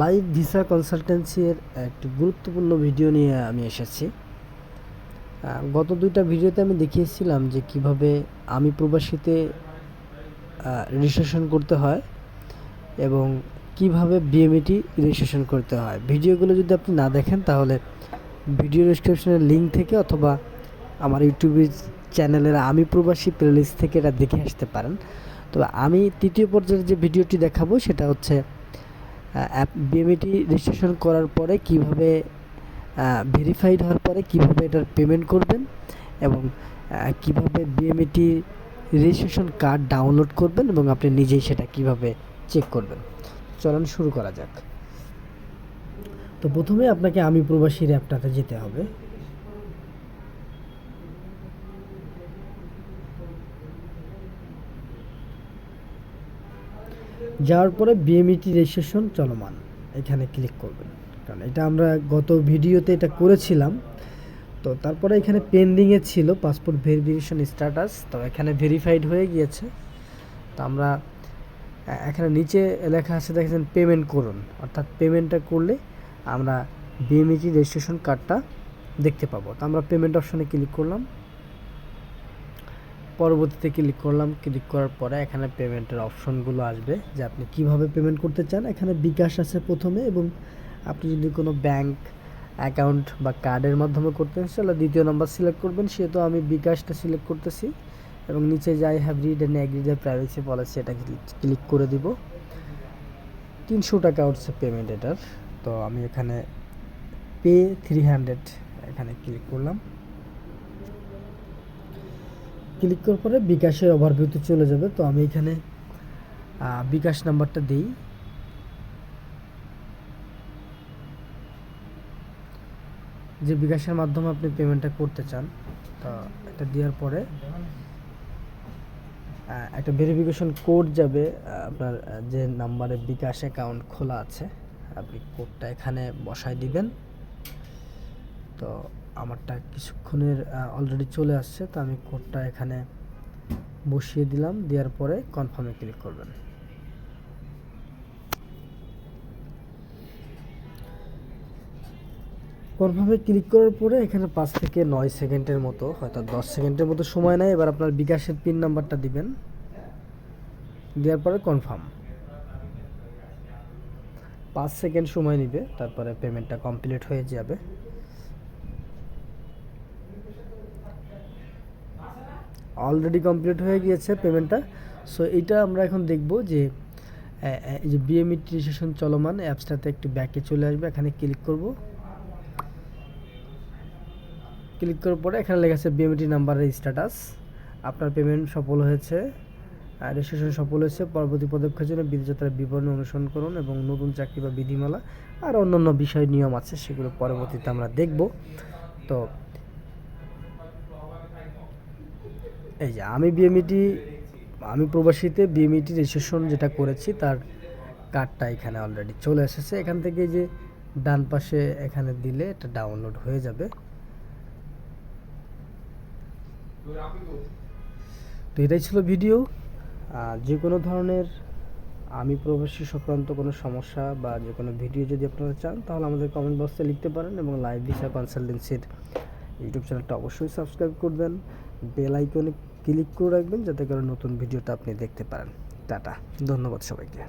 Live visa কনসালটেন্সির একটি গুরুত্বপূর্ণ video নিয়ে আমি এসেছি। গত দুইটা ভিডিওতে আমি দেখিয়েছিলাম যে কীভাবে আমি প্রবাসীতে রেজিস্ট্রেশন করতে হয় এবং কীভাবে বিএমইটি রেজিস্ট্রেশন করতে হয়। ভিডিওগুলো যদি আপনি না দেখেন, তাহলে ভিডিও ডিসক্রিপশনের লিঙ্ক থেকে অথবা আমার ইউটিউবের চ্যানেলের আমি প্রবাসী প্লেলিস্ট থেকে এটা দেখে আসতে পারেন। তবে আমি তৃতীয় পর্যায়ের যে ভিডিওটি দেখাবো, সেটা হচ্ছে বিএমইটি রেজিস্ট্রেশন করার পরে কীভাবে ভেরিফাইড হওয়ার পরে কীভাবে এটার পেমেন্ট করবেন এবং কীভাবে বিএমইটি রেজিস্ট্রেশন কার্ড ডাউনলোড করবেন এবং আপনি নিজেই সেটা কীভাবে চেক করবেন। চলুন শুরু করা যাক। তো প্রথমে আপনাকে আমি প্রবাসীর অ্যাপটাতে যেতে হবে। যাওয়ার পরে বিএমইটি রেজিস্ট্রেশন চলমান। এখানে ক্লিক করবেন। কারণ এটা আমরা গত ভিডিওতে এটা করেছিলাম। তো তারপরে এখানে পেন্ডিংয়ে ছিল পাসপোর্ট ভেরিফিকেশন স্ট্যাটাস তো এখানে ভেরিফাইড হয়ে গিয়েছে। তো আমরা এখানে নিচে লেখা আছে, দেখেছেন পেমেন্ট করুন। অর্থাৎ পেমেন্টটা করলে আমরা বিএমইটি রেজিস্ট্রেশন কার্ডটা দেখতে পাবো। তো আমরা পেমেন্ট অপশানে ক্লিক করলাম। পরবর্তীতে ক্লিক করলাম ক্লিক করার পরে এখানে পেমেন্টের অপশনগুলো আসবে যে আপনি কীভাবে পেমেন্ট করতে চান। এখানে বিকাশ আছে প্রথমে এবং আপনি যদি কোনো ব্যাংক অ্যাকাউন্ট বা কার্ডের মাধ্যমে করতে চান, তাহলে দ্বিতীয় নাম্বার সিলেক্ট করবেন। সেহেতু আমি বিকাশটা সিলেক্ট করতেছি এবং নিচে যাই have read and the privacy policy এটা ক্লিক করে দিব। তিনশো টাকা হচ্ছে পেমেন্ট এটার। তো আমি এখানে পে থ্রি হান্ড্রেড এখানে ক্লিক করলাম। ক্লিক করার পরে বিকাশের ওভারভিউতে চলে যাবে। তো আমি এখানে বিকাশ নাম্বারটা দিই। যে বিকাশের মাধ্যমে আপনি পেমেন্টটা করতে চান, তো এটা দেওয়ার পরে একটা ভেরিফিকেশন কোড যাবে আপনার যে নাম্বারে বিকাশ অ্যাকাউন্ট খোলা আছে, আপনি কোডটা এখানে বসায় দিবেন। তো আমারটা কিছুক্ষণের অলরেডি চলে আসছে, তো আমি কোডটা এখানে বসিয়ে দিলাম, দেওয়ার পরে কনফার্মে ক্লিক করবেন। কনফার্মে ক্লিক করার পরে এখানে পাঁচ থেকে নয় সেকেন্ডের মতো, হয়তো দশ সেকেন্ডের মতো সময় নেয়। এবার আপনার বিকাশের পিন নাম্বারটা দিবেন। দেওয়ার পরে কনফার্ম পাঁচ সেকেন্ড সময় নেবে, তারপরে পেমেন্টটা কমপ্লিট হয়ে যাবে। অলরেডি কমপ্লিট হয়ে গিয়েছে পেমেন্টটা সো এটা আমরা এখন দেখব যে এই যে বিএমই রেজিস্ট্রেশন চলমান অ্যাপসটাতে একটু ব্যাকে চলে আসবে। এখানে ক্লিক করব। ক্লিক করার পরে এখানে লেখা আছে বিএমটি নাম্বারের স্ট্যাটাস আপনার পেমেন্ট সফল হয়েছে। রেজিস্ট্রেশন সফল হয়েছে। পরবর্তী পদক্ষেপের জন্য বিধিযাত্রার বিবরণ অনুসরণ করুন এবং নতুন চাকরি বা বিধিমালা আর অন্যান্য বিষয়, নিয়ম আছে, সেগুলো পরবর্তীতে আমরা দেখব। তো এই যে আমি বিএমইটি আমি প্রবাসীতে বিএমইটি রেজিস্ট্রেশন যেটা করেছি, তার কার্ডটা এখানে অলরেডি চলে এসেছে। এখান থেকে যে ডান পাশে এখানে দিলে এটা ডাউনলোড হয়ে যাবে। তো এটাই ছিল ভিডিও যে কোনো ধরনের আমি প্রবাসী সংক্রান্ত কোনো সমস্যা বা যে কোনো ভিডিও যদি আপনারা চান, তাহলে আমাদের কমেন্ট বক্সে লিখতে পারেন এবং লাইভ ভিসা কনসালটেন্সির ইউটিউব চ্যানেলটা অবশ্যই সাবস্ক্রাইব করবেন। বেল আইকনে ক্লিক করে রাখবেন যাতে করে নতুন ভিডিওটা আপনি দেখতে পারেন। টাটা ধন্যবাদ সবাইকে।